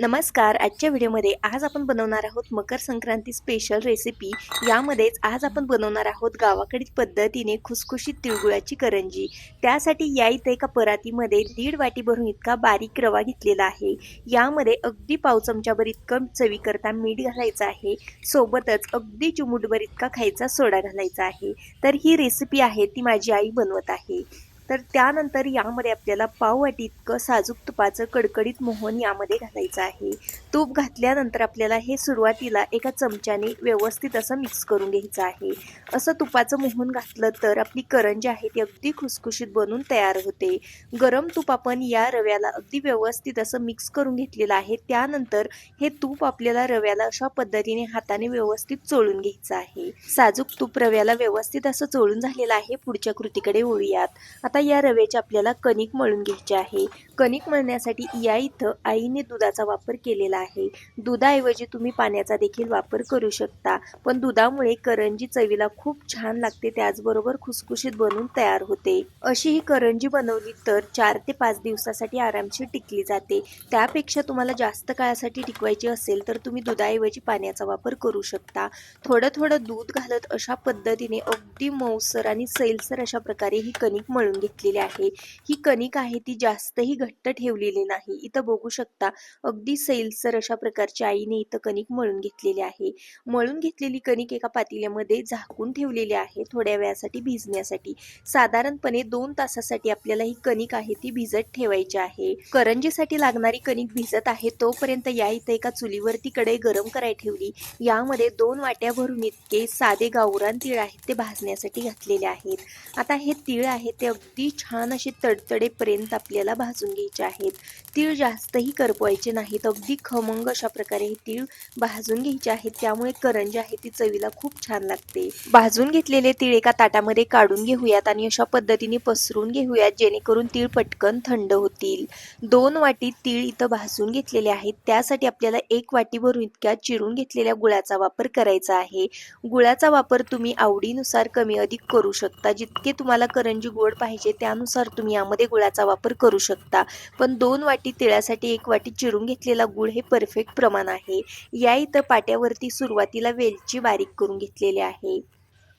नमस्कार. आजच्या व्हिडिओमध्ये आज आपण बनवणार आहोत मकर संक्रांती स्पेशल रेसिपी यामध्येच आज आपण बनवणार आहोत गावाकडील पद्धतीने खुसखुशीत तिळगुळाची करंजी. त्यासाठी या इथे एका परातीमध्ये दीड वाटी भरून इतका बारीक रवा घेतलेला आहे. यामध्ये अगदी पाव चमच्याभर इतकं चवीकरता मीठ घालायचं आहे. सोबतच अगदी चिमुटभर इतका खायचा सोडा घालायचा आहे. तर ही रेसिपी आहे ती माझी आई बनवत आहे. तर त्यानंतर यामध्ये आपल्याला पाव वाटी इतकं साजूक तुपाचं कडकडीत मोहन यामध्ये घालायचं आहे. तूप घातल्यानंतर आपल्याला हे सुरुवातीला एका चमच्याने व्यवस्थित असं मिक्स करून घ्यायचं आहे. असं तुपाचं मोहन घातलं तर आपली करंजी आहे ती अगदी खुसखुशीत बनून तयार होते. गरम तूप आपण या रव्याला अगदी व्यवस्थित असं मिक्स करून घेतलेलं आहे. त्यानंतर हे तूप आपल्याला रव्याला अशा पद्धतीने हाताने व्यवस्थित चोळून घ्यायचं आहे. साजूक तूप रव्याला व्यवस्थित असं चोळून झालेलं आहे. पुढच्या कृतीकडे वळूयात. आता आता या रव्याचे आपल्याला कणिक मळून घ्यायचे आहे. कणिक मळण्यासाठी या इथं आईने दुधाचा वापर केलेला आहे. दुधाऐवजी तुम्ही पाण्याचा देखील वापर करू शकता. पण दुधामुळे करंजी चवीला खूप छान लागते त्याचबरोबर खुसखुशीत बनून तयार होते. अशी ही करंजी बनवली तर चार ते पाच दिवसासाठी आरामशीर टिकली जाते. त्यापेक्षा तुम्हाला जास्त काळासाठी टिकवायची असेल तर तुम्ही दुधाऐवजी पाण्याचा वापर करू शकता. थोडं थोडं दूध घालत अशा पद्धतीने अगदी मऊसर आणि सैलसर अशा प्रकारे ही कणिक मळून घेतलेली आहे. ही कणिक आहे ती जास्तही घट्ट ठेवलेली नाही. इथं बघू शकता अगदी सैलसर अशा प्रकारची आईने इथं कणिक मळून घेतलेली आहे. मळून घेतलेली कणिक एका पातेल्यामध्ये झाकून ठेवलेली आहे थोड्या वेळासाठी भिजण्यासाठी. साधारणपणे दोन तासासाठी आपल्याला ही कणिक आहे ती भिजत ठेवायची आहे. करंजीसाठी लागणारी कणिक भिजत आहे तोपर्यंत या इथं एका चुलीवरती कढई गरम करायला ठेवली. यामध्ये दोन वाट्या भरून इतके साधे गावरान तीळ आहेत ते भाजण्यासाठी घातलेले आहेत. आता हे तीळ आहे ते अगदी ती छान अशी तडतडेपर्यंत आपल्याला भाजून घ्यायचे आहेत. तीळ जास्तही करपवायचे नाहीत. अगदी खमंग अशा प्रकारे हे तीळ भाजून घ्यायचे आहेत. त्यामुळे करंजी आहे ती चवीला खूप छान लागते. भाजून घेतलेले तीळ एका ताटामध्ये काढून घेऊयात आणि अशा पद्धतीने पसरून घेऊयात जेणेकरून तीळ पटकन थंड होतील. दोन वाटी तीळ इथं भाजून घेतलेले आहेत. त्यासाठी आपल्याला एक वाटी भरून इतक्या चिरून घेतलेल्या गुळाचा वापर करायचा आहे. गुळाचा वापर तुम्ही आवडीनुसार कमी अधिक करू शकता. जितके तुम्हाला करंजी गोड पाहिजे त्यानुसार तुम्ही यामध्ये गुळाचा वापर करू शकता. पण दोन वाटी तिळासाठी एक वाटी चिरून घेतलेला गुळ हे परफेक्ट प्रमाण आहे. या इथं पाट्यावरती सुरुवातीला वेलची बारीक करून घेतलेली आहे.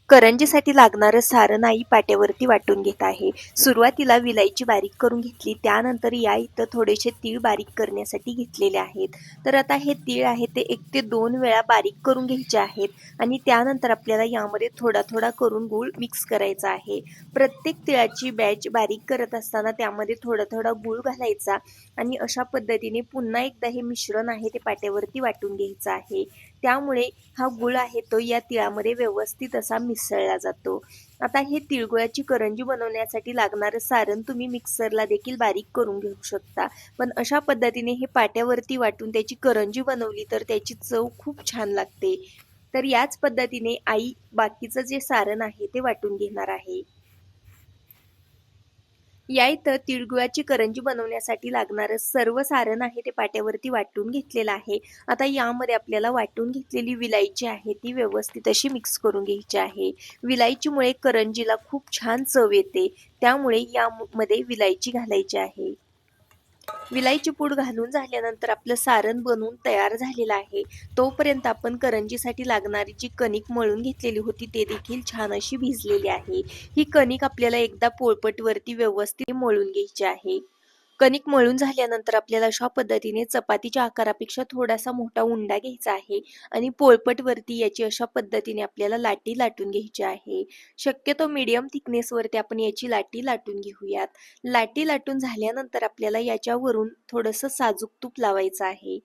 करंजीसाठी लागणारं सारण आई पाट्यावरती वाटून घेत आहे. सुरुवातीला विलायची बारीक करून घेतली त्यानंतर या इथं थोडेसे तीळ बारीक करण्यासाठी घेतलेले आहेत. तर आता हे तीळ आहे ते एक ते दोन वेळा बारीक करून घ्यायचे आहेत आणि त्यानंतर आपल्याला यामध्ये थोडा थोडा करून गूळ मिक्स करायचा आहे. प्रत्येक तिळाची बॅच बारीक करत असताना त्यामध्ये थोडा थोडा गूळ घालायचा आणि अशा पद्धतीने पुन्हा एकदा हे मिश्रण आहे ते पाट्यावरती वाटून घ्यायचं आहे. त्यामुळे हा गुळ आहे तो या तिळामध्ये व्यवस्थित असा मिसळला जातो. आता हे तिळगुळाची करंजी बनवण्यासाठी लागणारं सारण तुम्ही मिक्सरला देखील बारीक करून घेऊ शकता. पण अशा पद्धतीने हे पाट्यावरती वाटून त्याची करंजी बनवली तर त्याची चव खूप छान लागते. तर याच पद्धतीने आई बाकीचं जे सारण आहे ते वाटून घेणार आहे. या इथं तिळगुळाची करंजी बनवण्यासाठी लागणारं सर्व सारण आहे ते पाट्यावरती वाटून घेतलेलं आहे. आता यामध्ये आपल्याला वाटून घेतलेली विलायची आहे ती व्यवस्थित अशी मिक्स करून घ्यायची आहे. विलायचीमुळे करंजीला खूप छान चव येते. त्यामुळे यामध्ये विलायची घालायची आहे. विलायची पूड घालून झाल्यानंतर आपलं सारण बनवून तयार झालेलं आहे. तोपर्यंत आपण करंजीसाठी लागणारी जी कणिक मळून घेतलेली होती ते देखील छान अशी भिजलेली आहे. ही कणिक आपल्याला एकदा पोळपटवरती व्यवस्थित मळून घ्यायची आहे. कणिक मळून झाल्यानंतर आपल्याला अशा पद्धतीने चपातीच्या आकारापेक्षा थोडासा मोठा उंडा घ्यायचा आहे आणि पोळपटवरती याची अशा पद्धतीने आपल्याला लाटी लाटून घ्यायची आहे. शक्यतो मीडियम थिकनेसवरती आपण याची लाटी लाटून घेऊयात. लाटी लाटून झाल्यानंतर आपल्याला याच्यावरून थोडंसं साजूक तूप लावायचं आहे.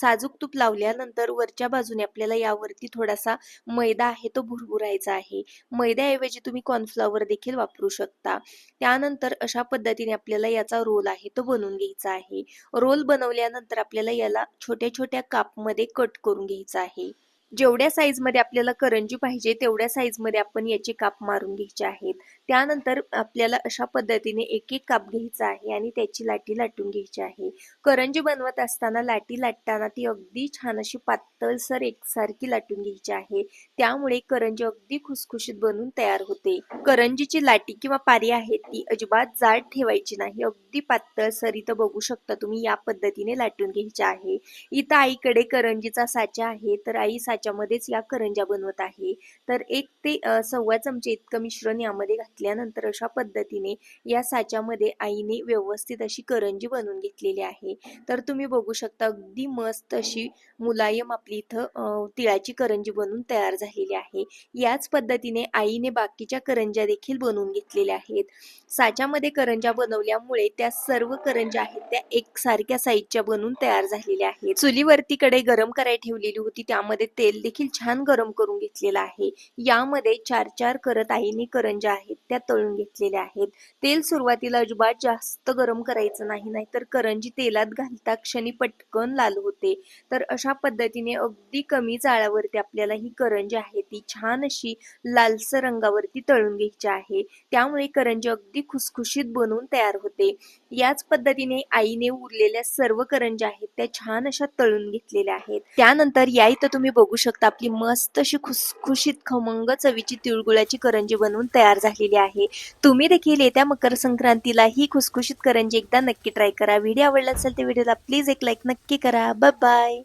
साजूक तूप लावल्यानंतर वरच्या बाजूने आपल्याला यावरती थोडासा मैदा आहे तो भुरभुरायचा आहे. मैद्याऐवजी तुम्ही कॉर्नफ्लॉवर देखील वापरू शकता. त्यानंतर अशा पद्धतीने आपल्याला याचा रोल आहे तो बनवून घ्यायचा आहे. रोल बनवल्यानंतर आपल्याला याला छोट्या छोट्या कापमध्ये कट करून घ्यायचा आहे. जेवढ्या साईजमध्ये आपल्याला करंजी पाहिजे तेवढ्या साईजमध्ये आपण याची काप मारून घ्यायची आहेत. त्यानंतर आपल्याला अशा पद्धतीने एक एक काप घ्यायचा आहे आणि त्याची लाटी लाटून घ्यायची आहे. करंजी बनवत असताना लाटी लाटताना ती अगदी छान अशी पातळसर एकसारखी लाटून घ्यायची आहे. त्यामुळे करंजी अगदी खुसखुशीत बनून तयार होते. करंजीची लाटी किंवा पारी आहे ती अजिबात जाड ठेवायची नाही. अगदी पातळसर इथं बघू शकता तुम्ही या पद्धतीने लाटून घ्यायची आहे. इथं आईकडे करंजीचा साचा आहे तर आई साच्यामध्येच या करंजा बनवत आहे. तर एक ते सव्वा चमचे इतकं मिश्रण यामध्ये घातल्यानंतर अशा पद्धतीने या साच्यामध्ये आईने व्यवस्थित अशी करंजी बनवून घेतलेली आहे. तर तुम्ही बघू शकता अगदी मस्त अशी मुलायम आपली इथं तिळाची करंजी बनवून तयार झालेली आहे. याच पद्धतीने आईने बाकीच्या करंज्या देखील बनवून घेतलेल्या आहेत. साच्यामध्ये करंज्या बनवल्यामुळे त्या सर्व करंज्या आहेत त्या एकसारख्या साईजच्या बनून तयार झालेल्या आहेत. चुलीवरती कडे गरम करायला ठेवलेली होती त्यामध्ये तेल देखील छान गरम करून घेतलेलं आहे. यामध्ये चार चार करत आईने करंज्या आहेत त्या तळून घेतलेल्या आहेत. तेल सुरुवातीला अजिबात जास्त गरम करायचं नाही नाहीतर करंजी तेलात घालता क्षणी पटकन लाल होते. तर अशा पद्धतीने अगदी कमी जाळावरती आपल्याला ही करंजी आहे ती छान अशी लालसर रंगावरती तळून घ्यायची आहे. त्यामुळे करंजी अगदी खुसखुशीत बनवून तयार होते. याच पद्धतीने आईने उरलेल्या सर्व करंज्या आहेत त्या छान अशा तळून घेतलेल्या आहेत. त्यानंतर या इथं तुम्ही बघू शकता. आपली मस्त अशी खुसखुशीत खमंग चवीची तिळगुळाची करंजी बनवून तयार झालेली आहे. तुम्ही देखील येत्या मकर संक्रांतीला ही खुसखुशीत करंजी एकदा नक्की ट्राय करा. व्हिडिओ आवडला असेल तर व्हिडिओला प्लीज एक लाईक नक्की करा. Bye bye